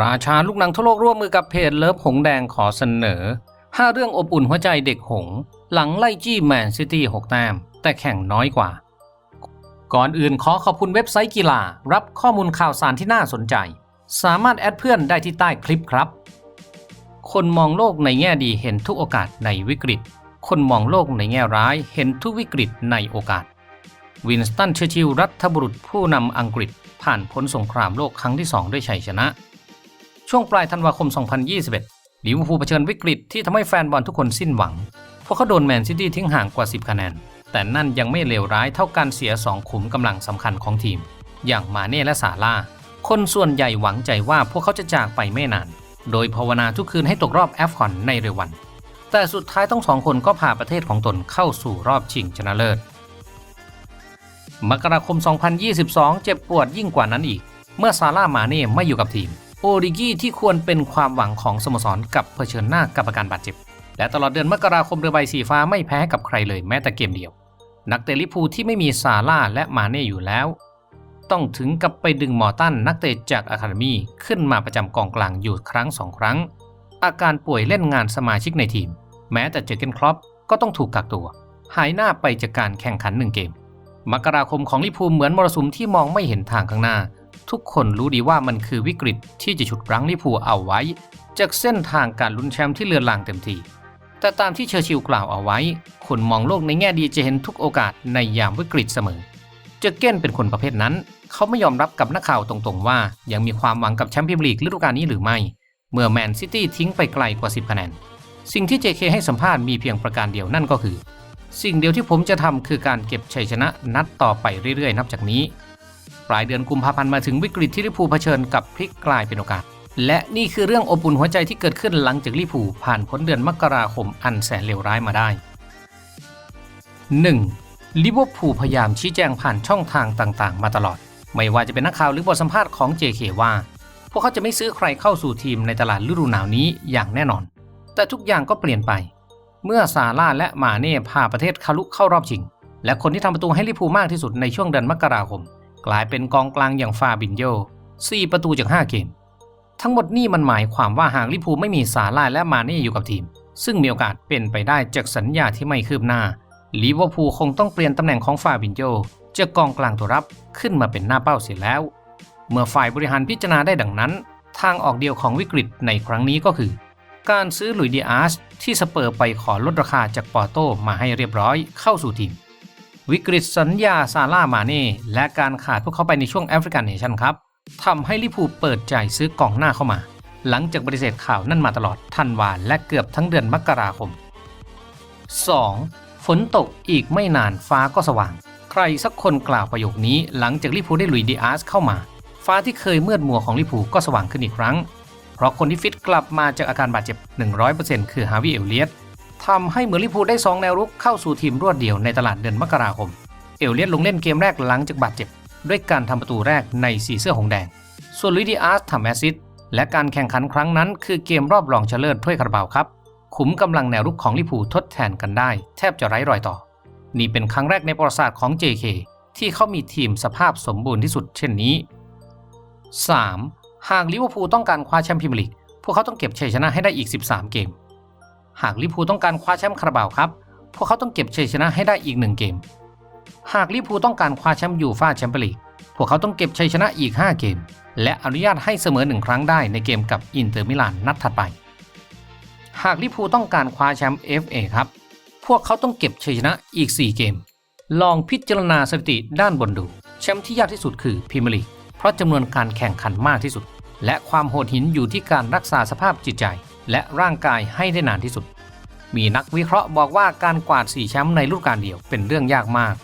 ราชาลูกหนังทั่วโลกร่วมมือกับเพจเลิฟหงแดงขอเสนอ 5 เรื่องอบอุ่นหัวใจเด็กหง หลังไล่จี้แมนซิตี้ 6 แต้ม แต่แข่งน้อยกว่า ก่อนอื่นขอขอบคุณเว็บไซต์กีฬา รับข้อมูลข่าวสารที่น่าสนใจ สามารถแอดเพื่อนได้ที่ใต้คลิปครับ คนมองโลกในแง่ดีเห็นทุกโอกาสในวิกฤต คนมองโลกในแง่ร้ายเห็นทุกวิกฤตในโอกาส วินสตันเชอร์ชิลล์รัฐบุรุษผู้นำอังกฤษ ผ่านพ้นสงครามโลกครั้งที่2ด้วยชัยชนะ ช่วงปลายธันวาคม 2021ลิเวอร์พูลเผชิญวิกฤตที่ทำให้แฟนบอลทุกคนสิ้นหวังเพราะเขาโดนแมนซิตี้ทิ้งห่างกว่า 10 คะแนน แต่นั่นยังไม่เลวร้ายเท่าการเสีย 2 ขุมกำลังสำคัญของทีม อย่างมาเน่และซาร่า คนส่วนใหญ่หวังใจว่าพวกเขาจะจากไปไม่นาน โดยภาวนาทุกคืนให้ตกรอบแอฟคอนในเร็ววัน แต่สุดท้ายทั้งสองคนก็พาประเทศของตนเข้าสู่รอบชิงชนะเลิศ มกราคม 2022 เจ็บปวดยิ่งกว่านั้นอีก เมื่อซาร่ามาเน่ไม่อยู่กับทีม โอริกี้ที่ควรเป็นความหวังของสโมสรกับเผชิญหน้ากับอาการบาดเจ็บ และตลอดเดือนมกราคมเรือใบสีฟ้าไม่แพ้กับใครเลยแม้แต่เกมเดียว นักเตะลิพูที่ไม่มีซาร่าและมาเน่อยู่แล้ว ต้องถึงกับไปดึงมอตันนักเตะจากอะคาเดมีขึ้นมาประจำกองกลางอยู่ครั้งสองครั้ง อาการป่วยเล่นงานสมาชิกในทีม แม้แต่เจอเกนครอปก็ต้องถูกกักตัว หายหน้าไปจากการแข่งขันหนึ่งเกมมกราคมของลิพูเหมือนมรสุมที่มองไม่เห็นทางข้างหน้า ทุกคนรู้ดีว่ามันคือวิกฤตที่จะฉุดรั้งลิพูเอาไว้ จากเส้นทางการลุ้นแชมป์ที่เลือนลางเต็มทีแต่ตามที่เชอร์ชิลกล่าวเอาไว้ คนมองโลกในแง่ดีจะเห็นทุกโอกาสในยามวิกฤตเสมอ เจอเก้นเป็นคนประเภทนั้น เขาไม่ยอมรับกับนักข่าวตรงๆว่า ยังมีความหวังกับแชมป์พรีเมียร์ลีกฤดูกาลนี้หรือไม่ เมื่อแมนซิตี้ทิ้งไปไกลกว่า 10 คะแนน สิ่งที่ JK ให้สัมภาษณ์มีเพียงประการเดียวนั่นก็คือ สิ่งเดียวที่ผมจะทำคือการเก็บชัยชนะนัดต่อไปเรื่อยๆ นับจากนี้ ปลายเดือนกุมภาพันธ์มาถึงวิกฤตที่ลิพูเผชิญกับพลิกกลายเป็นโอกาส และนี่คือเรื่องอบอุ่นหัวใจที่เกิดขึ้นหลังจากลิพูผ่านพ้นเดือนมกราคมอันแสนเลวร้ายมาได้ 1. ลิเวอร์พูลพยายามชี้แจงผ่านช่องทางต่างๆ มาตลอด ไม่ว่าจะเป็นนักข่าวหรือบทสัมภาษณ์ของ JK ว่า พวกเขาจะไม่ซื้อใครเข้าสู่ทีมในตลาดฤดูหนาวนี้อย่างแน่นอน แต่ทุกอย่างก็เปลี่ยนไป เมื่อซาร่าและมาเน่พาประเทศคาลุเข้ารอบชิง และคนที่ทำประตูให้ลิพูมากที่สุดในช่วงเดือนมกราคม กลายเป็นกองกลางอย่างฟาบินโย4ประตูจาก 5 เกม ทั้งหมดนี่มันหมายความว่าหากลิพูไม่มีซาร่าและมาเน่อยู่กับทีม ซึ่งมีโอกาสเป็นไปได้จากสัญญาที่ไม่คืบหน้าลิเวอร์พูลคงต้องเปลี่ยนตำแหน่งของฟาบินโยจากกองกลางตัวรับขึ้นมาเป็นหน้าเป้าเสียแล้ว เมื่อฝ่ายบริหารพิจารณาได้ดังนั้น ทางออกเดียวของวิกฤตในครั้งนี้ก็คือ การซื้อหลุยดีอาร์สที่สเปอร์ไปขอลดราคาจากปอร์โตมาให้เรียบร้อยเข้าสู่ทีม วิกฤตสัญญาซาร่ามาเน่และการขาดพวกเขาไปในช่วงแอฟริกันเนชั่นครับทำให้ลิพูเปิดใจซื้อกองหน้าเข้ามา หลังจากปฏิเสธข่าวนั่นมาตลอดธันวาและเกือบทั้งเดือนมกราคม 2. ฝนตกอีกไม่นานฟ้าก็สว่าง ใครสักคนกล่าวประโยคนี้หลังจากลิพูได้ลุยดีอาร์สเข้ามา ฟ้าที่เคยมืดมัวของลิพูก็สว่างขึ้นอีกครั้ง เพราะคนที่ฟิตกลับมาจากอาการบาดเจ็บ 100%คือฮาวิเอลเลียต ทำให้เมือนลิพูได้ 2 แนวรุกเข้าสู่ทีมรวดเดียวในตลาดเดือนมกราคม เอลเลียตลงเล่นเกมแรกหลังจากบาดเจ็บ ด้วยการทำประตูแรกในสีเสื้อหงแดง ส่วนลุยดีอาร์สทำแอซิสและการแข่งขันครั้งนั้น คือเกมรอบรองชนะเลิศถ้วยคาราบาวครับขุมกำลังแนวรุกของลิพูทดแทนกันได้ แทบจะไร้รอยต่อ นี่เป็นครั้งแรกในประวัติศาสตร์ของ JK ที่เขามีทีมสภาพสมบูรณ์ที่สุดเช่นนี้ 3. หากลิเวอร์พูลต้องการคว้าแชมเป์พรีเมียร์ลีก พวกเขาต้องเก็บชัยชนะให้ได้อีก 13 เกม หากลิพูต้องการคว้าแชมป์คาราบาวครับ พวกเขาต้องเก็บชัยชนะให้ได้อีก1เกม หากลิพูต้องการคว้าแชมป์ยูฟ่าแชมเปี้ยนลีก พวกเขาต้องเก็บชัยชนะอีก 5 เกม และอนุญาตให้เสมอหนึ่งครั้งได้ในเกมกับอินเตอร์มิลานนัดถัดไป หากลิพูต้องการคว้าแชมป์ FA ครับ พวกเขาต้องเก็บชัยชนะอีก 4 เกม ลองพิจารณาสถิติด้านบนดู แชมป์ที่ยากที่สุดคือพรีเมียร์ลีก เพราะจำนวนการแข่งขันมากที่สุด และความโหดหินอยู่ที่การรักษาสภาพจิตใจ และร่างกายให้ได้นานที่สุด มีนักวิเคราะห์บอกว่าการกวาด4แชมป์ในฤดูกาลเดียวเป็นเรื่องยากมาก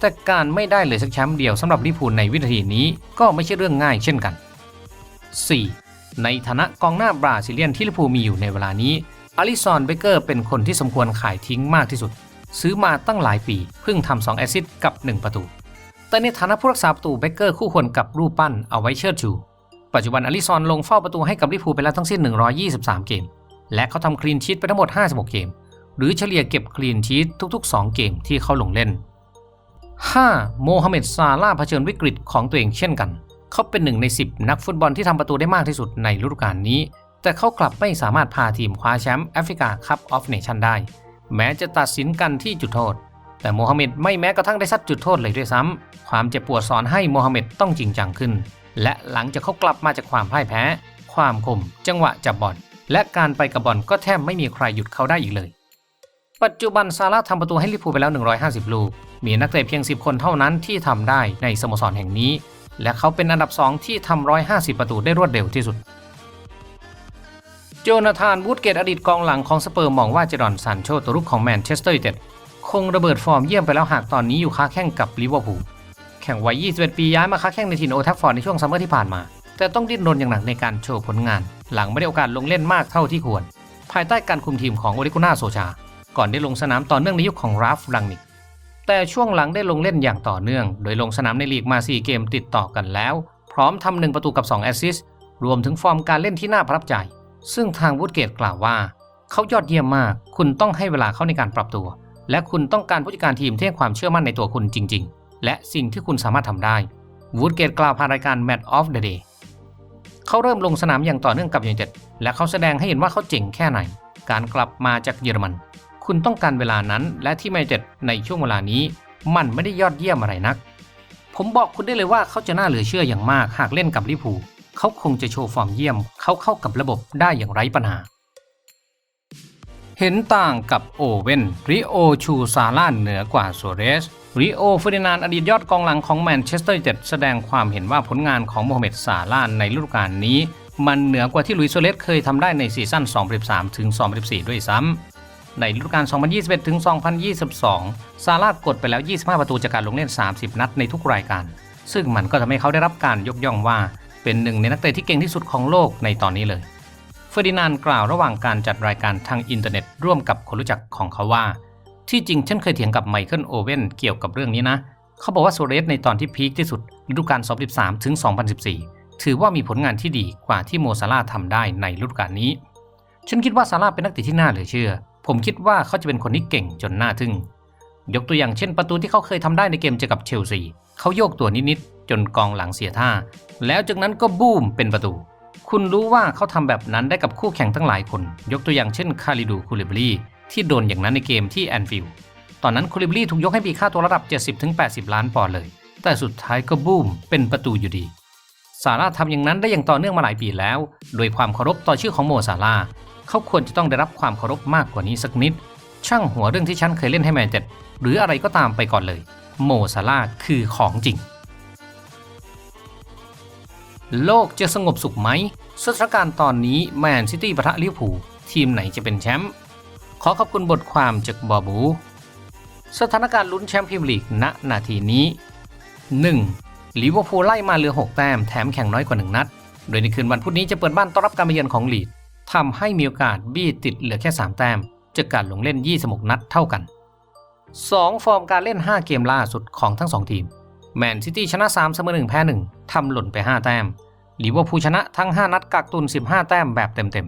แต่การไม่ได้เลยสักแชมป์เดียวสำหรับลิพูลในวินาทีนี้ก็ไม่ใช่เรื่องง่ายเช่นกัน 4. ในฐานะกองหน้าบราซิเลียนที่ลิพูลมีอยู่ในเวลานี้อลิซอนเบเกอร์เป็นคนที่สมควรขายทิ้งมากที่สุด ซื้อมาตั้งหลายปีเพิ่งทำ2แอซิสกับ 1 ประตู แต่ในฐานะผู้รักษาประตูเบเกอร์คู่ควรกับรูปปั้นเอาไว้เชิดชู ปัจจุบันอลิซอนลงเฝ้าประตูให้กับลิพูไปแล้วทั้งสิ้น 123 เกม และเขาทำคลีนชีตไปทั้งหมด 56 เกม หรือเฉลี่ยเก็บคลีนชีตทุก ๆ 2 เกมที่เขาลงเล่น 5. โมฮัมเหม็ดซาลาห์เผชิญวิกฤตของตัวเองเช่นกัน เขาเป็นหนึ่งใน 10 นักฟุตบอลที่ทำประตูได้มากที่สุดในฤดูกาลนี้ แต่เขากลับไม่สามารถพาทีมคว้าแชมป์แอฟริกาคัพออฟเนชั่นได้ แม้จะตัดสินกันที่จุดโทษ แต่โมฮัมเหม็ดไม่แม้กระทั่งได้ซัดจุดโทษเลยด้วยซ้ำความเจ็บปวดสอนให้โมฮัมเหม็ดต้องจริงจังขึ้น และหลังจากเขากลับมาจากความพ่ายแพ้ ความคม จังหวะจับบอลและการไปกับบอลก็แทบไม่มีใครหยุดเขาได้อีกเลย ปัจจุบันซาร่าทำประตูให้ลิเวอร์พูลไปแล้ว 150 ลูก มีนักเตะเพียง 10 คนเท่านั้นที่ทำได้ในสโมสรแห่งนี้ และเขาเป็นอันดับ 2 ที่ทำ150 ประตูได้รวดเร็วที่สุด โจนาธานวูดเกตอดีตกองหลังของสเปอร์มองว่าเจดอนซานโชตัวรุกของแมนเชสเตอร์ยูไนเต็ดคงระเบิดฟอร์มเยี่ยมไปแล้วหากตอนนี้อยู่ค้าแข่งกับลิเวอร์พูล แข่งวัย 21 ปีย้ายมาค้าแข่งในทีมโอทัฟฟอร์ดในช่วงซัมเมอร์ที่ผ่านมา แต่ต้องดิ้นรนอย่างหนักในการโชว์ผลงาน หลังไม่ได้โอกาสลงเล่นมากเท่าที่ควร ภายใต้การคุมทีมของโอริกุน่าโซชา ก่อนได้ลงสนามต่อเนื่องในยุคของราฟรังนิกแต่ช่วงหลังได้ลงเล่นอย่างต่อเนื่อง โดยลงสนามในลีกมา 4 เกมติดต่อกันแล้ว พร้อมทำหนึ่งประตูกับ 2 แอสซิสต์รวมถึงฟอร์มการเล่นที่น่าประทับใจ ซึ่งทางวูดเกตกล่าวว่า เขายอดเยี่ยมมาก คุณต้องให้เวลาเขาในการปรับตัว และคุณต้องการผู้จัดการทีมที่ให้ความเชื่อมั่นในตัวคุณจริง ๆ และสิ่งที่คุณสามารถทำได้ วูดเกตกล่าวผ่านรายการ Match of the Day เขาเริ่มลงสนามอย่างต่อเนื่องกับยูไนเต็ดและเขาแสดงให้เห็นว่าเขาเจ๋งแค่ไหน การกลับมาจากเยอรมัน คุณต้องการเวลานั้นและที่ไม่เจ็ดในช่วงเวลานี้มันไม่ได้ยอดเยี่ยมอะไรนัก ผมบอกคุณได้เลยว่าเขาจะน่าเหลือเชื่ออย่างมากหากเล่นกับลิพูเขาคงจะโชว์ฟอร์มเยี่ยม เขาเข้ากับระบบได้อย่างไร้ปัญหา เห็นต่างกับโอเว่นริโอชูซาร่าเหนือกว่าโซเรสริโอเฟอร์ดินานอดีตยอดกองหลังของแมนเชสเตอร์ยูไนเต็ดแสดงความเห็นว่าผลงานของโมฮัมเหม็ดซาร่าในฤดูกาลนี้ มันเหนือกว่าที่ลุยโซเลสเคยทำได้ในซีซั่น 2013ถึง2014 ด้วยซ้ำในฤดูกาล 2021ถึง2022 ซาร่ากดไปแล้ว 25 ประตูจากการลงเล่น 30 นัดในทุกรายการ ซึ่งมันก็ทำให้เขาได้รับการยกย่องว่า เป็นหนึ่งในนักเตะที่เก่งที่สุดของโลกในตอนนี้เลย เฟอร์ดินานด์กล่าวระหว่างการจัดรายการทางอินเทอร์เน็ตร่วมกับคนรู้จักของเขาว่า ที่จริงฉันเคยเถียงกับไมเคิลโอเว่นเกี่ยวกับเรื่องนี้นะ เขาบอกว่าโซเรสในตอนที่พีคที่สุดฤดูกาล2013ถึง2014 ถือว่ามีผลงานที่ดีกว่าที่โมซาร่าทำได้ในฤดูกาลนี้ ฉันคิดว่าซาร่าเป็นนักเตะที่น่าเหลือเชื่อ ผมคิดว่าเขาจะเป็นคนที่เก่งจนน่าทึ่ง ยกตัวอย่างเช่น ประตูที่เขาเคยทำได้ในเกมเจอกับเชลซีเขาโยกตัวนิดๆจนกองหลังเสียท่า แล้วจากนั้นก็บูมเป็นประตู คุณรู้ว่าเขาทำแบบนั้นได้กับคู่แข่งทั้งหลายคน ยกตัวอย่างเช่นคาริดูคูลิบลีที่โดนอย่างนั้นในเกมที่แอนฟิลด์ตอนนั้นคูลิบลีถูกยกให้มีค่าตัวระดับ 70-80 ล้านปอนด์เลย แต่สุดท้ายก็บูมเป็นประตูอยู่ดี ซาร่าทำอย่างนั้นได้อย่างต่อเนื่องมาหลายปีแล้ว โดยความเคารพต่อชื่อของโมซาร่าเขาควรจะต้องได้รับความเคารพมากกว่านี้สักนิด ช่างหัวเรื่องที่ฉันเคยเล่นให้แมนเจ็ดหรืออะไรก็ตามไปก่อนเลย โมซาร่าคือของจริง โลกจะสงบสุขไหมสถานการณ์ตอนนี้แมนซิตี้ปะทะลิเวอร์พูลทีมไหนจะเป็นแชมป์ขอขอบคุณบทความจากบอบู สถานการณ์ลุ้นแชมป์พรีเมียร์ลีกณนาทีนี้ 1. ลิเวอร์พูลไล่มาเหลือ 6 แต้มแถมแข่งน้อยกว่า 1 นัด โดยในคืนวันพุธนี้จะเปิดบ้านต้อนรับการมาเยือนของลีดทำให้มีโอกาสบี้ติดเหลือแค่ 3 แต้มจากการลงเล่น 26 นัดเท่ากัน 2. ฟอร์มการเล่น 5 เกมล่าสุดของทั้ง 2 ทีม แมนซิตี้ชนะ3เสมอ1แพ้1ทำหล่นไป 5 แต้มลิเวอร์พูลชนะทั้ง 5 นัดกักตุน 15 แต้มแบบเต็ม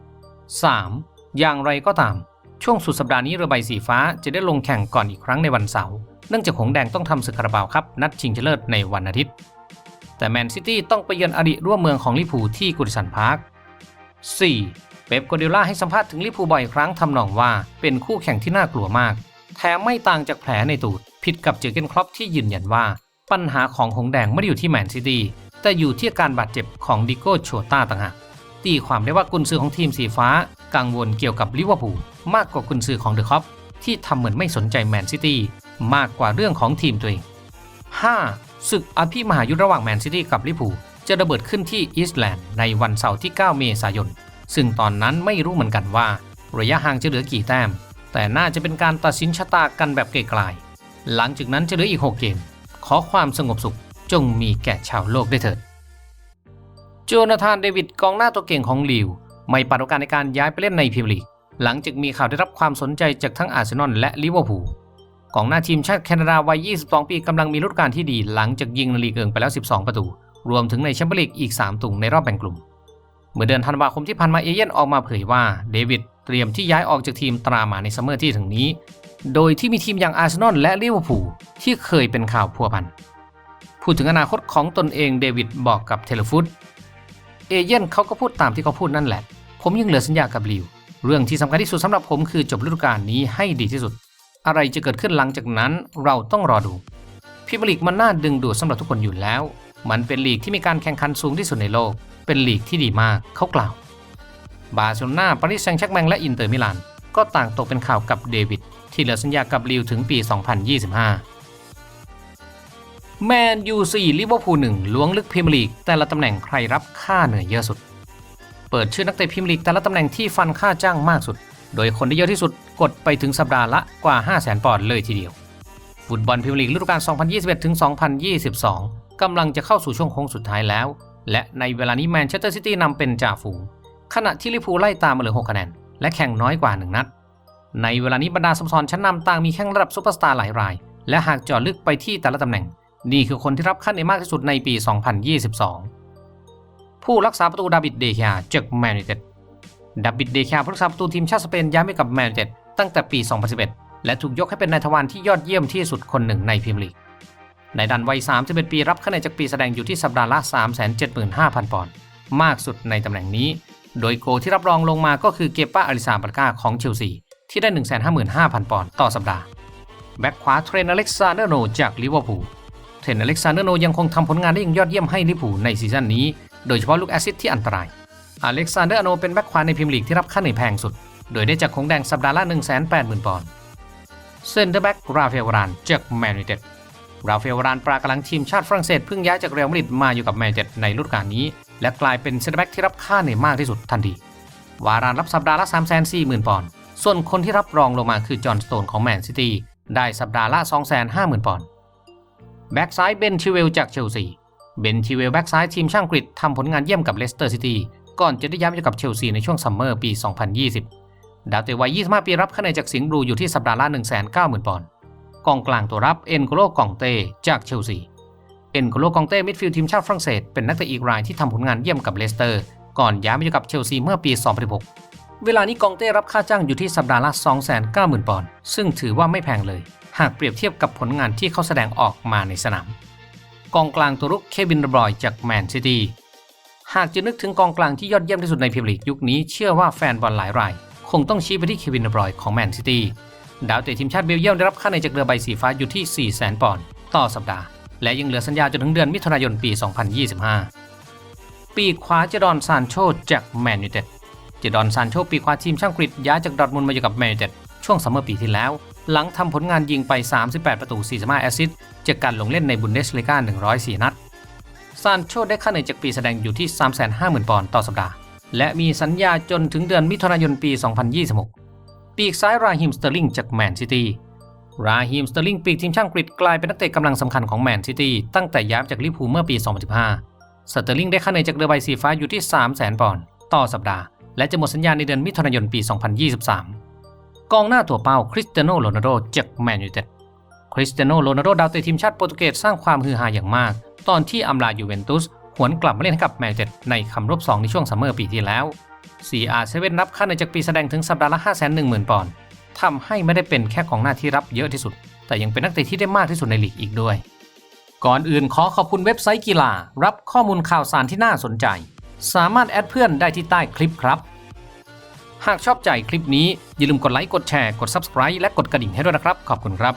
ๆ 3. อย่างไรก็ตาม ช่วงสุดสัปดาห์นี้เรือใบสีฟ้าจะได้ลงแข่งก่อนอีกครั้งในวันเสาร์เนื่องจากหงแดงต้องทำศึกคาราบาวครับ นัดชิงชนะเลิศในวันอาทิตย์ แต่แมนซิตี้ต้องไปเยือนอดีตร่วมเมืองของลิเวอร์พูลที่กุดิสันพาร์ค 4. เป๊ปกัวเดล่าให้สัมภาษณ์ถึงลิเวอร์พูลบ่อยครั้งทำนองว่าเป็นคู่แข่งที่น่ากลัวมาก แถมไม่ต่างจากแผลในตูด ผิดกับเจอเกนครอปที่ยืนยันว่า ปัญหาของหงแดงไม่ได้อยู่ที่แมนซิตี้แต่อยู่ที่การบาดเจ็บของดิโก้โชต้าต่างหากตีความได้ว่ากุนซือของทีมสีฟ้า กังวลเกี่ยวกับลิเวอร์พูลมากกว่ากุนซือของเดอะคอปที่ทำเหมือนไม่สนใจแมนซิตี้มากกว่าเรื่องของทีมตัวเอง 5. ศึกอภิมหายุทธระหว่างแมนซิตี้กับลิเวอร์พูลจะระเบิดขึ้นที่อีสต์แลนด์ในวันเสาร์ที่ 9 เมษายน ซึ่งตอนนั้นไม่รู้เหมือนกันว่า ระยะห่างจะเหลือกี่แต้ม แต่น่าจะเป็นการตัดสินชะตากันแบบไกลๆหลังจากนั้นจะเหลืออีก 6 เกม ขอความสงบสุขจงมีแก่ชาวโลกได้เถิดโจนาธานเดวิดกองหน้าตัวเก่งของลิว ไม่ปัดโอกาสในการย้ายไปเล่นในพรีเมียร์ลีกหลังจากมีข่าวได้รับความสนใจจากทั้งอาร์เซนอลและลิเวอร์พูลกองหน้าทีมชาติแคนาดาวัย 22 ปีกำลังมีฤดูกาลที่ดีหลังจากยิงในลีกเอิงไปแล้ว 12 ประตู รวมถึงในแชมเปี้ยนลีกอีก 3 ตุงในรอบแบ่งกลุ่ม เมื่อเดือนธันวาคมที่ผ่านมาเอเย่นออกมาเผยว่าเดวิด เตรียมที่ย้ายออกจากทีมตราหมาในซัมเมอร์ที่ถึงนี้ โดยที่มีทีมอย่างอาร์เซนอลและลิเวอร์พูลที่เคยเป็นข่าวพัวพัน พูดถึงอนาคตของตนเองเดวิดบอกกับเทเลฟุตเอเย่นเขาก็พูดตามที่เขาพูดนั่นแหละ ผมยังเหลือสัญญากับลิว เรื่องที่สำคัญที่สุดสำหรับผมคือจบฤดูกาลนี้ให้ดีที่สุด อะไรจะเกิดขึ้นหลังจากนั้นเราต้องรอดูพรีเมียร์ลีกมันน่าดึงดูดสำหรับทุกคนอยู่แล้ว มันเป็นลีกที่มีการแข่งขันสูงที่สุดในโลก เป็นลีกที่ดีมากเขากล่าว บาร์เซโลนาปารีสแซงต์แชร์กแมงและอินเตอร์มิลาน ก็ต่างตกเป็นข่าวกับเดวิด ที่เหลือสัญญากับลิวถึงปี 2025 แมนยูสี่ลิเวอร์พูลหนึ่งล้วงลึกพรีเมียร์ลีก แต่ละตำแหน่งใครรับค่าเหนื่อยเยอะสุด เปิดชื่อนักเตะพรีเมียร์ลีกแต่ละตำแหน่งที่ฟันค่าจ้างมากสุด โดยคนที่เยอะที่สุดกดไปถึงสัปดาห์ละกว่า5 0 0 0 0 0ปอนด์เลยทีเดียว ฟุตบอลพรีเมียร์ลีกฤดูกาล 2021 ถึง 2022 กำลังจะเข้าสู่ช่วงโค้งสุดท้ายแล้ว และในเวลานี้แมนเชสเตอร์ซิตี้นำเป็นจ่าฝูง ขณะที่ลิพูไล่ตามมาเหลือ 6 คะแนน และแข่งน้อยกว่า 1 นัด ในเวลานี้บรรดาสโมสรชั้นนำต่างมีแข้งระดับซุปเปอร์สตาร์หลายราย และหากจาะลึกไปที่แต่ละตำแหน่ง นี่คือคนที่รับค่าเนมากที่สุดในปี 2022 ผู้รักษาประตูดาบิดเดคาจากแมนยูเต็ดดาบิดเดคาผู้รักษาประตูทีมชาติสเปนย้ายไปกับแมนยูเต็ดตั้งแต่ปี 2011 และถูกยกให้เป็นนายทวารที่ยอดเยี่ยมที่สุดคนหนึ่งในพรีเมียร์ลีกนายดันวัย 31 ปีรับค่าเหนื่อยจากปีแสดงอยู่ที่สัปดาห์ละ 375,000 ปอนด์ มากสุดในตำแหน่งนี้ โดยโกที่รับรองลงมาก็คือเกป้าอาริซาบาร์กาของเชลซีที่ได้ 155,000 ปอนด์ต่อสัปดาห์ แบ็คขวาเทรนอเล็กซานเดอร์โนจากลิเวอร์พูลเทรนอเล็กซานเดอร์โนยังคงทำผลงานได้อย่างยอดเยี่ยมให้ลิเวอร์พูลในซีซั่นนี้ โดยเฉพาะลูกแอซิสที่อันตราย อเล็กซานเดอร์โนเป็นแบ็คขวาในพรีเมียร์ลีกที่รับค่าเหนื่อยแพงสุด โดยได้จากของแดงสัปดาห์ละ 180,000 ปอนด์เซนเตอร์แบ็กราฟาเอลวารานจากแมนยูเต็ดราฟาเอลวารานปรากำลังทีมชาติฝรั่งเศสเพิ่งย้ายจากเรอัลมาดริดมาอยู่กับแมนยูเต็ดในฤดูกาลนี้ และกลายเป็นเซนเตอร์แบ็กที่รับค่าเหนื่อยมากที่สุดทันที วารานรับสัปดาห์ละ340,000 ปอนด์ ส่วนคนที่รับรองลงมาคือจอห์นสโตนของแมนซิตี้ได้สัปดาห์ละ 250,000 ปอนด์ แบ็กซ้ายเบนชิเวลจากเชลซี เบนชิเวลแบ็กซ้ายทีมช่างกรีกทำผลงานเยี่ยมกับเลสเตอร์ซิตี้ ก่อนจะได้ย้ายมาอยู่กับเชลซีในช่วงซัมเมอร์ปี 2020 ดาวเตะวัย 25 ปีรับค่าเหนื่อยจากสิงห์บลูอยู่ที่สัปดาห์ละ190,000 ปอนด์ กองกลางตัวรับเอ็นโกโลกองเตจากเชลซี เอ็นโกโลกองเต้มิดฟิลด์ทีมชาติฝรั่งเศสเป็นนักเตะอีกรายที่ทำผลงานเยี่ยมกับเลสเตอร์ ก่อนย้ายมาอยู่กับเชลซีเมื่อปี 2016 เวลานี้กองเต้รับค่าจ้างอยู่ที่สัปดาห์ละ 290,000 ปอนด์ซึ่งถือว่าไม่แพงเลย หากเปรียบเทียบกับผลงานที่เขาแสดงออกมาในสนาม กองกลางตัวรุกเควินดบรอยจากแมนซิตี้หากจะนึกถึงกองกลางที่ยอดเยี่ยมที่สุดในพรีเมียร์ลีกยุคนี้เชื่อว่าแฟนบอลหลายราย คงต้องชี้ไปที่เควินดบรอยของแมนซิตี้ดาวเตะทีมชาติเบลเยียมได้รับค่าเหนื่อยจากเรือใบสีฟ้าอยู่ที่ 400,000 ปอนด์ต่อสัปดาห์ และยังเหลือสัญญาจนถึงเดือนมิถุนายนปี 2025 ปีขวาเจดอนซานโชจากแมนยูเต็ดเจดอนซานโชปีขวาทีมช่างกรีย้ายจากดอร์ทมุนมาอยู่กับแมนยูเต็ดช่วงซัมเมอร์ปีที่แล้ว หลังทำผลงานยิงไป 38 ประตู 45 แอสซิสต์จากการลงเล่นในบุนเดสลีกา104 นัดซานโชได้ค่าเหนื่อยจากปีแสดงอยู่ที่ 350,000 ปอนด์ต่อสัปดาห์ และมีสัญญาจนถึงเดือนมิถุนายนปี 2026 ปีกซ้ายราฮิมสเตอร์ลิงจากแมนซิตี้ ราฮิมสเตอร์ลิงปีกทีมช่างกรีกกลายเป็นนักเตะกำลังสำคัญของแมนซิตี้ตั้งแต่ย้ายจากลิเวอร์พูลเมื่อปี 2015 สเตอร์ลิงได้ค่าเหนื่อยจากเรือใบสีฟ้าอยู่ที่ 300,000 ปอนด์ต่อสัปดาห์และจะหมดสัญญาในเดือนมิถุนายนปี 2023 กองหน้าตัวเป้าคริสเตียโนโรนัลโดจากแมนยูเต็ดคริสเตียโนโรนัลโดดาวเตะทีมชาติโปรตุเกสสร้างความฮือฮาอย่างมาก ตอนที่อำลายูเวนตุสหวนกลับมาเล่นให้กับแมนยูเต็ดในคำรบ2ในช่วงซัมเมอร์ปีที่แล้ว CR7 รับค่าเหนื่อยจากปีแสดงถึงสัปดาห์ละ510,000 ปอนด์ ทำให้ไม่ได้เป็นแค่ของหน้าที่รับเยอะที่สุด แต่ยังเป็นนักเตะที่ได้มากที่สุดในลีกอีกด้วย ก่อนอื่นขอขอบคุณเว็บไซต์กีฬา รับข้อมูลข่าวสารที่น่าสนใจ สามารถแอดเพื่อนได้ที่ใต้คลิปครับ หากชอบใจคลิปนี้อย่าลืมกดไลค์กดแชร์กด Subscribe และกดกระดิ่งให้ด้วยนะครับ ขอบคุณครับ